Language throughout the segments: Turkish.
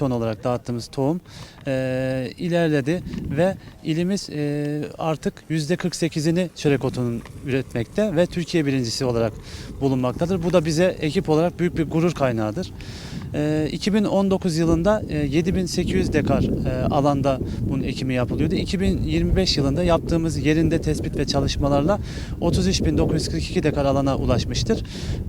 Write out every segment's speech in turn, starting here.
ton olarak dağıttığımız tohum e, ilerledi ve ilimiz e, artık %48'ini çörek otunun üretmekte ve Türkiye birincisi olarak bulunmaktadır. Bu da bize ekip olarak büyük bir gurur kaynağıdır. E, 2019 yılında e, 7800 dekar e, alanda bunun ekimi yapılıyordu. 2025 yılında yaptığımız yerinde tespit ve çalışmalarla 33.942 dekar alana ulaşmıştır.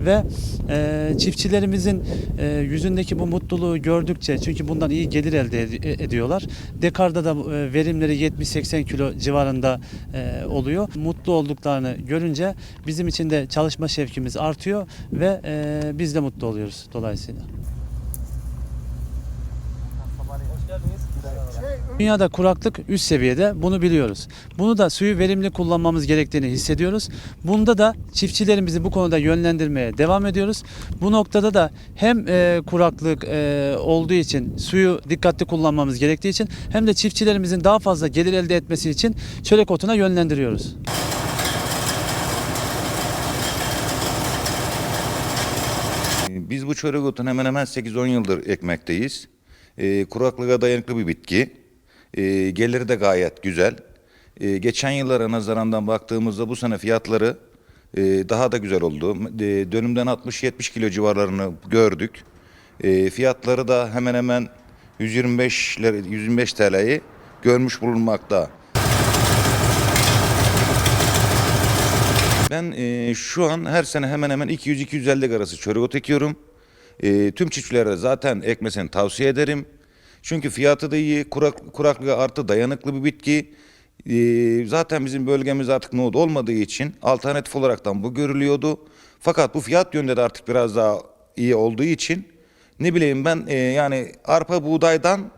Ve e, çiftçilerimizin e, yüzündeki bu mutluluğu gördükçe çünkü bundan iyi gelir elde ed- ediyorlar. Dekarda da e, verimleri 70-80 kilo civarında e, oluyor. Mutlu olduklarını görünce bizim için de çalışma şevkimiz artıyor ve e, biz de mutlu oluyoruz dolayısıyla. Dünyada kuraklık üst seviyede bunu biliyoruz. Bunu da suyu verimli kullanmamız gerektiğini hissediyoruz. Bunda da çiftçilerimizi bu konuda yönlendirmeye devam ediyoruz. Bu noktada da hem e, kuraklık e, olduğu için suyu dikkatli kullanmamız gerektiği için hem de çiftçilerimizin daha fazla gelir elde etmesi için çörek otuna yönlendiriyoruz. Biz bu çörek otunu hemen hemen 8-10 yıldır ekmekteyiz. Ee, kuraklığa dayanıklı bir bitki. Ee, geliri de gayet güzel. Ee, geçen yıllara nazarandan baktığımızda bu sene fiyatları e, daha da güzel oldu. E, dönümden 60-70 kilo civarlarını gördük. E, fiyatları da hemen hemen 125 lira- 125 TL'yi görmüş bulunmakta. Ben e, şu an her sene hemen hemen 200-250 dek arası çörek ot ekiyorum. E, tüm çiftçilere zaten ekmesini tavsiye ederim. Çünkü fiyatı da iyi, kurak, kuraklığa artı dayanıklı bir bitki. E, zaten bizim bölgemiz artık nohut olmadığı için alternatif olaraktan bu görülüyordu. Fakat bu fiyat yönünde de artık biraz daha iyi olduğu için ne bileyim ben e, yani arpa buğdaydan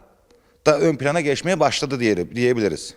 da ön plana geçmeye başladı diye, diyebiliriz.